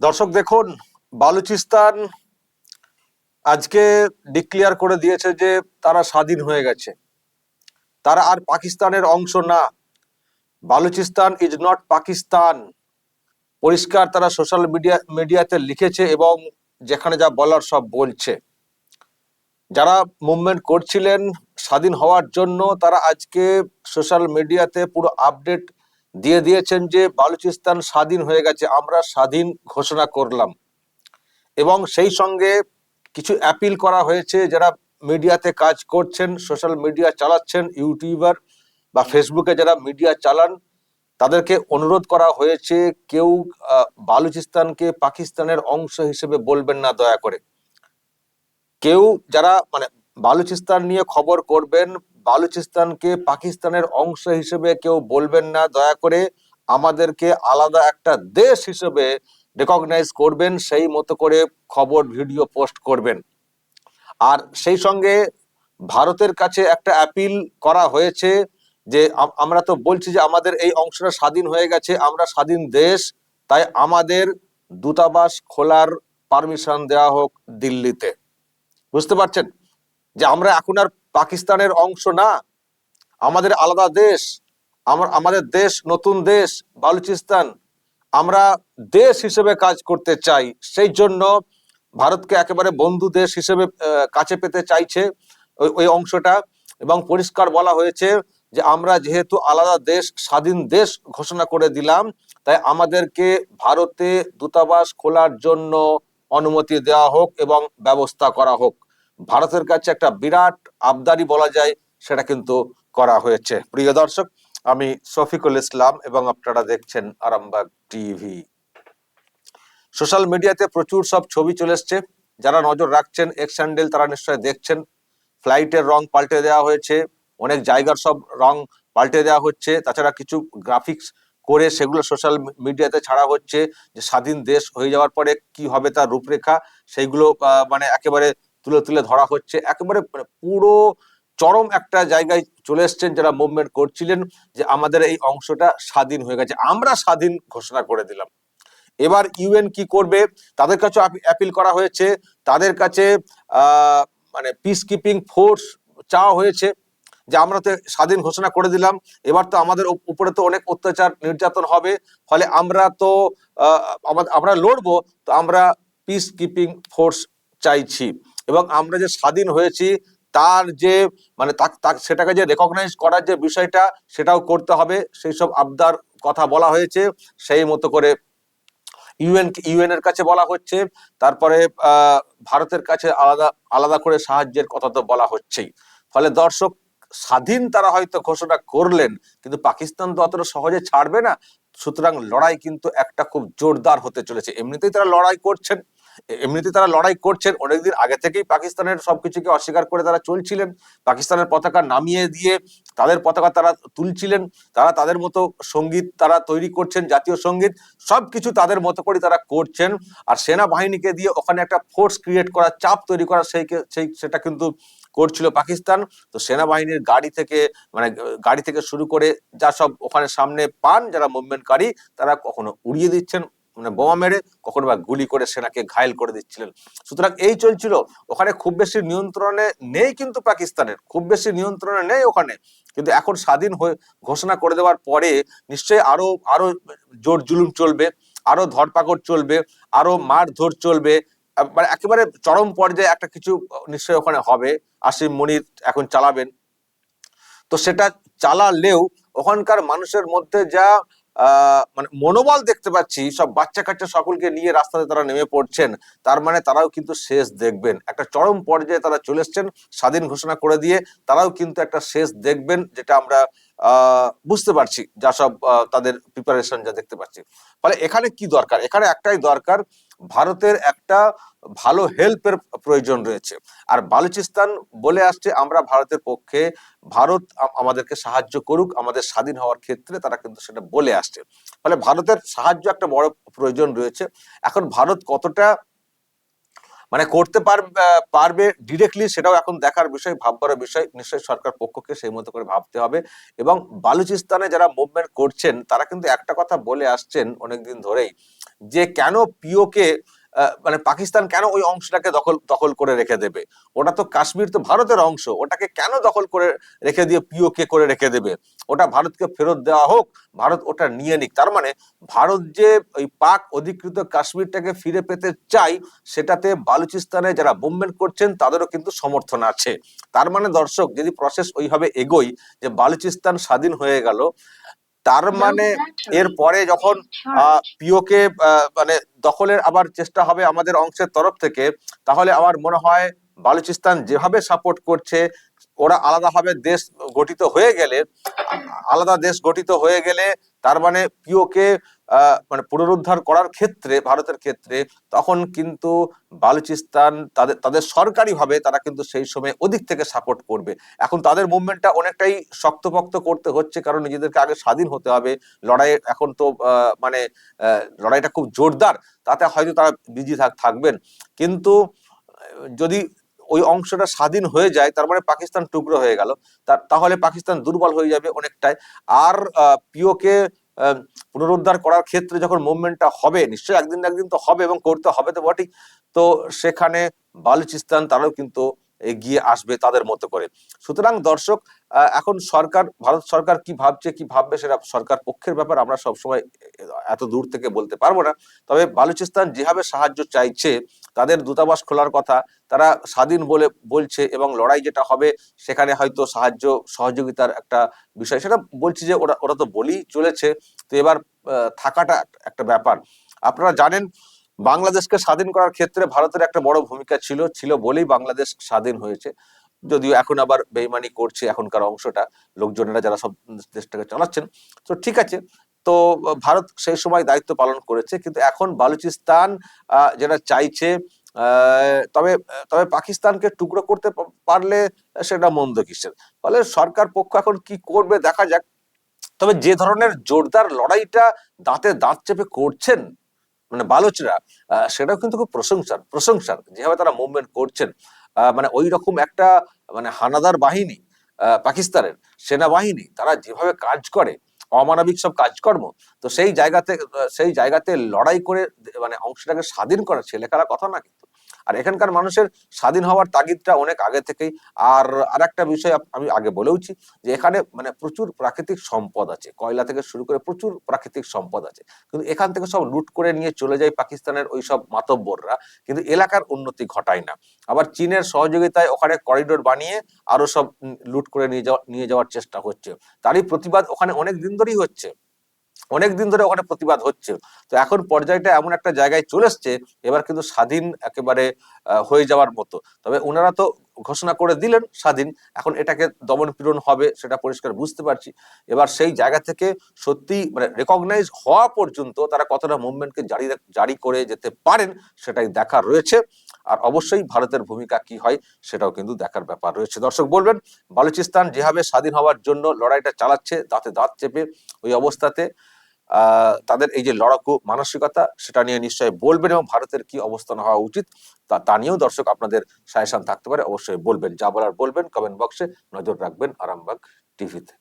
দর্শক দেখুন, বালুচিস্তান আজকে ডিক্লেয়ার করে দিয়েছে যে তারা স্বাধীন হয়ে গেছে। তারা আর পাকিস্তানের অংশ না। Balochistan is not Pakistan. পরিষ্কার তারা সোশ্যাল মিডিয়া মিডিয়াতে লিখেছে এবং যেখানে যা বলার সব বলছে। যারা মুভমেন্ট করছিলেন স্বাধীন হওয়ার জন্য তারা আজকে সোশ্যাল মিডিয়াতে পুরো আপডেট দিয়ে দিয়েছেন যে বালুচিস্তান স্বাধীন হয়ে গেছে, আমরা স্বাধীন ঘোষণা করলাম। এবং সেই সঙ্গে কিছু অ্যাপিল করা হয়েছে, যারা মিডিয়াতে কাজ করছেন সোশ্যাল মিডিয়া চালাচ্ছেন ইউটিউবার বা ফেসবুকে যারা মিডিয়া চালান, তাদেরকে অনুরোধ করা হয়েছে, কেউ বালুচিস্তানকে পাকিস্তানের অংশ হিসেবে বলবেন না দয়া করে। কেউ যারা মানে বালুচিস্তান নিয়ে খবর করবেন বালুচিস্তানকে পাকিস্তানের অংশ হিসেবে কেউ বলবেন না। দয়া করে আমাদেরকে আলাদা একটা দেশ হিসেবে রেকগনাইজ করবেন, সেই মতো করে খবর, ভিডিও পোস্ট করবেন। আর সেই সঙ্গে ভারতের কাছে একটা অ্যাপিল করা হয়েছে যে আমরা তো বলছি যে, আমাদের এই অংশটা স্বাধীন হয়ে গেছে, আমরা স্বাধীন দেশ, তাই আমাদের দূতাবাস খোলার পারমিশন দেওয়া হোক দিল্লিতে। বুঝতে পারছেন? যে, আমরা এখন আর পাকিস্তানের অংশ না। আমাদের আলাদা দেশ আমার আমাদের দেশ নতুন দেশ, বালুচিস্তান। আমরা দেশ হিসেবে কাজ করতে চাই। সেই জন্য ভারতকে একেবারে বন্ধু দেশ হিসেবে কাছে পেতে চাইছে ওই অংশটা। এবং পরিষ্কার বলা হয়েছে যে, আমরা যেহেতু আলাদা দেশ, স্বাধীন দেশ ঘোষণা করে দিলাম, তাই আমাদেরকে ভারতে দূতাবাস খোলার জন্য অনুমতি দেওয়া হোক এবং ব্যবস্থা করা হোক। ভারতের কাছে একটা বিরাট আবদারি বলা যায়, সেটা কিন্তু করা হয়েছে। প্রিয় দর্শক, আমি শফিকুল ইসলাম এবং আপনারা দেখছেন আরামবাগ টিভি। সোশ্যাল মিডিয়াতে প্রচুর সব ছবি চলে এসছে। যারা নজর রাখছেন এক্স তারা নিশ্চয়ই দেখছেন। ফ্লাইটের রং পাল্টে দেওয়া হয়েছে, অনেক জায়গার সব রং পাল্টে দেওয়া হচ্ছে। তাছাড়া কিছু গ্রাফিক্স করে সেগুলো সোশ্যাল মিডিয়াতে ছাড়া হচ্ছে যে স্বাধীন দেশ হয়ে যাওয়ার পরে কি হবে তার রূপরেখা, সেইগুলো মানে একেবারে তুলে তুলে ধরা হচ্ছে। একেবারে মানে পুরো চরম একটা জায়গায় চলে এসছেন যারা মুভমেন্ট করছিলেন যে আমাদের এই অংশটা স্বাধীন হয়ে গেছে। আমরা স্বাধীন ঘোষণা করে দিলাম। এবার ইউএন কি করবে? তাদের কাছে অ্যাপিল করা হয়েছে। তাদের কাছে মানে পিস কিপিং ফোর্স চাওয়া হয়েছে যে আমরা তো স্বাধীন ঘোষণা করে দিলাম। এবার তো আমাদের উপরে তো অনেক অত্যাচার নির্যাতন হবে। ফলে আমরা তো আমরা লড়বো। তো আমরা পিস কিপিং ফোর্স চাইছি। এবং আমরা যে স্বাধীন হয়েছি, তার যে মানে সেটাকে যে রেকগনাইজ করার যে বিষয়টা, সেটাও করতে হবে। সেই সব আবদার কথা বলা হয়েছে। সেই মতো করে ইউএন ইউএন এর কাছে বলা হচ্ছে। তারপরে ভারতের কাছে আলাদা আলাদা করে সাহায্যের কথা তো বলা হচ্ছেই। ফলে দর্শক স্বাধীন তারা হয়তো ঘোষণা করলেন, কিন্তু পাকিস্তান তো অতটা সহজে ছাড়বে না। সুতরাং লড়াই কিন্তু একটা খুব জোরদার হতে চলেছে। এমনিতেই তারা লড়াই করছেন। এ- এমনিতেই তারা লড়াই করছেন, অনেকদিন আগে থেকেই পাকিস্তানের সবকিছুকে অস্বীকার করে তারা চলছিলেন। পাকিস্তানের পতাকা নামিয়ে দিয়ে তাদের পতাকা তারা তুলছিলেন, তারা তাদের মতো সংগীত তারা তৈরি করছেন, জাতীয় সংগীত, সবকিছু তাদের মতো করে তারা করছেন। আর সেনাবাহিনীকে দিয়ে ওখানে একটা ফোর্স ক্রিয়েট করা চাপ তৈরি করা সেই সেই সেটা কিন্তু করছিল পাকিস্তান। তো সেনাবাহিনীর গাড়ি থেকে মানে গাড়ি থেকে শুরু করে যা সব ওখানে সামনে পান, যারা মুভমেন্টকারী তারা কখনো উড়িয়ে দিচ্ছেন। মানে বোমা মেরে কখনো বা গুলি করে সেনাকে ঘায়েল করে দিচ্ছিলেন। সুতরাং এই চলছিল। ওখানে খুব বেশি নিয়ন্ত্রণে নেই কিন্তু পাকিস্তানের। খুব বেশি নিয়ন্ত্রণে নেই ওখানে। কিন্তু এখন স্বাধীন হয়ে ঘোষণা করে দেওয়ার পরে নিশ্চয়ই আরও আরও জোর জুলুম চলবে, আরও ধরপাকড় চলবে, আরও মারধর চলবে। মানে একেবারে চরম পর্যায়ে একটা কিছু নিশ্চয়ই ওখানে হবে। আসিম মনির এখন চালাবেন। তো সেটা চালালেও ওখানকার মানুষের মধ্যে যা মানে মনোবল দেখতে পাচ্ছি, সব বাচ্চা কাচ্চা সকলকে নিয়ে রাস্তাতে তারা নেমে পড়ছেন। তার মানে তারাও কিন্তু শেষ দেখবেন। একটা চরম পর্যায়ে তারা চলে এসছেন স্বাধীন ঘোষণা করে দিয়ে, তারাও কিন্তু একটা শেষ দেখবেন, যেটা আমরা বুঝতে পারছি যা সব তাদের প্রিপারেশন যা দেখতে পাচ্ছি। ফলে এখানে কি দরকার? এখানে একটাই দরকার ভারতের একটা ভালো হেল্পের প্রয়োজন রয়েছে। আর বালুচিস্তান বলে আসছে, আমরা ভারতের পক্ষে ভারত আমাদেরকে সাহায্য করুক, আমাদের স্বাধীন হওয়ার ক্ষেত্রে তারা কিন্তু সেটা বলে আসছে। ফলে ভারতের সাহায্য একটা বড় প্রয়োজন রয়েছে। এখন ভারত কতটা মানে করতে পারবে ডিরেক্টলি সেটাও এখন দেখার বিষয়, ভাববার বিষয়। নিশ্চয়ই সরকার পক্ষকে সেই মতো করে ভাবতে হবে। এবং বালুচিস্তানে যারা মুভমেন্ট করছেন, তারা কিন্তু একটা কথা বলে আসছেন অনেকদিন ধরেই যে কেন পিওকে মানে পাকিস্তান কেন ওই অংশটাকে দখল দখল করে রেখে দেবে? ওটা তো কাশ্মীর তো ভারতের অংশ, ওটাকে কেন দখল করে রেখে দিয়ে পিওকে করে রেখে দেবে? ওটা ভারতকে ফেরত দেওয়া হোক, ভারত ওটা নিয়ে নিক। তার মানে ভারত যে ওই পাক অধিকৃত কাশ্মীরটাকে ফিরে পেতে চাই, সেটাতে বালুচিস্তানে যারা মুভমেন্ট করছেন, তাদেরও কিন্তু সমর্থন আছে। তার মানে দর্শক, যদি প্রসেস ওইভাবে এগোই, যে বালুচিস্তান স্বাধীন হয়ে গেল তার মানে এরপরে যখন পিওকে মানে দখলের আবার চেষ্টা হবে আমাদের অংশের তরফ থেকে তাহলে আমার মনে হয় বালুচিস্তান যেভাবে সাপোর্ট করছে ওরা আলাদাভাবে দেশ গঠিত হয়ে গেলে আলাদা দেশ গঠিত হয়ে গেলে তার মানে পিওকে মানে পুনরুদ্ধার করার ক্ষেত্রে, ভারতের ক্ষেত্রে, তখন কিন্তু বালুচিস্তান তাদের তাদের সরকারিভাবে তারা কিন্তু সেই সময় ওদিক থেকে সাপোর্ট করবে। এখন তাদের মুভমেন্টটা অনেকটাই শক্তপোক্ত করতে হচ্ছে, কারণ নিজেদেরকে আগে স্বাধীন হতে হবে। লড়াই এখন তো মানে লড়াইটা খুব জোরদার, তাতে হয়তো তারা বিজি থাকবেন। কিন্তু, যদি ওই অংশটা স্বাধীন হয়ে যায়, তার মানে পাকিস্তান টুকরো হয়ে গেল তাহলে পাকিস্তান দুর্বল হয়ে যাবে অনেকটাই। আর পিওকে পুনরুদ্ধার করার ক্ষেত্রে যখন মুভমেন্টটা হবে, নিশ্চয়ই একদিন একদিন তো হবে এবং করতে হবে তো বটেই। তো সেখানে বালুচিস্তান তারাও কিন্তু এগিয়ে আসবে তাদের মতো করে। সুতরাং দর্শক এখন সরকার, ভারত সরকার কি ভাবছে, কি ভাববে সেটা সরকার পক্ষের ব্যাপার আমরা সবসময় এত দূর থেকে বলতে পারব না। তবে বালুচিস্তান যেভাবে সাহায্য চাইছে, তাদের দূতাবাস খোলার কথা, তারা স্বাধীন বলে বলছে এবং লড়াই যেটা হবে, সেখানে হয়তো সাহায্য, সহযোগিতার একটা বিষয়, সেটা বলছি যে ওরা ওরা তো বলেই চলেছে। তো এবার থাকাটা একটা ব্যাপার। আপনারা জানেন বাংলাদেশকে স্বাধীন করার ক্ষেত্রে ভারতের একটা বড় ভূমিকা ছিল ছিল বলেই বাংলাদেশ স্বাধীন হয়েছে। যদিও এখন আবার বেইমানি করছে এখনকার অংশটা, লোকজনেরা যারা সব দেশটাকে চালাচ্ছেন। তো ঠিক আছে, তো ভারত সেই সময় দায়িত্ব পালন করেছে, কিন্তু এখন বালুচিস্তান যেটা চাইছে তবে তবে পাকিস্তানকে টুকরো করতে পারলে সেটা মন্দ কিসের? ফলে সরকার পক্ষ এখন কি করবে দেখা যাক। তবে যে ধরনের জোরদার লড়াইটা দাঁতে দাঁত চেপে করছেন মানে বালোচরা সেটাও কিন্তু খুব প্রশংসার প্রশংসার যেভাবে তারা মুভমেন্ট করছেন। মানে ওই রকম একটা মানে হানাদার বাহিনী পাকিস্তানের সেনাবাহিনী, তারা যেভাবে কাজ করে, অমানবিক সব কাজকর্ম, তো সেই জায়গাতে সেই জায়গাতে লড়াই করে মানে অংশটাকে স্বাধীন করা ছেলেখেলা কথা না কিন্তু আর এখানকার মানুষের স্বাধীন হওয়ার তাগিদটা অনেক আগে থেকেই। আর আর একটা বিষয় আমি আগে বলেওছি যে এখানে মানে প্রচুর প্রাকৃতিক সম্পদ আছে। কয়লা থেকে শুরু করে প্রচুর প্রাকৃতিক সম্পদ আছে। কিন্তু এখান থেকে সব লুট করে নিয়ে চলে যায় পাকিস্তানের ওই সব মাতব্বররা। কিন্তু এলাকার উন্নতি ঘটায় না। আবার চীনের সহযোগিতায় ওখানে করিডোর বানিয়ে আরও সব লুট করে নিয়ে যাওয়া নিয়ে যাওয়ার চেষ্টা হচ্ছে। তারই প্রতিবাদ ওখানে অনেক দিন ধরেই হচ্ছে। অনেক দিন ধরে ওখানে প্রতিবাদ হচ্ছে। তো এখন পর্যায়টা এমন একটা জায়গায় চলে এসছে, এবার কিন্তু স্বাধীন একেবারে হয়ে যাওয়ার মতো। তবে ওনারা তো ঘোষণা করে দিলেন স্বাধীন, এখন এটাকে দমন পীড়ন হবে সেটা পরিষ্কার বুঝতে পারছি। এবার সেই জায়গা থেকে সত্যি মানে রেকগনাইজ হওয়া পর্যন্ত তারা কতটা মুভমেন্টকে জারি জারি করে যেতে পারেন সেটাই দেখার রয়েছে। আর অবশ্যই ভারতের ভূমিকা কি হয় সেটাও কিন্তু দেখার ব্যাপার রয়েছে। দর্শক বলবেন, বালুচিস্তান যেভাবে স্বাধীন হওয়ার জন্য লড়াইটা চালাচ্ছে, দাঁতে দাঁত চেপে ওই অবস্থাতে তাদের এই যে লড়াকু মানসিকতা, সেটা নিয়ে নিশ্চয়ই বলবেন এবং ভারতের কি অবস্থান হওয়া উচিত, তা তা নিয়েও দর্শক আপনাদের সাজেশন থাকতে পারে, অবশ্যই বলবেন। যা বলার বলবেন কমেন্ট বক্সে নজর রাখবেন আরামবাগ টিভিতে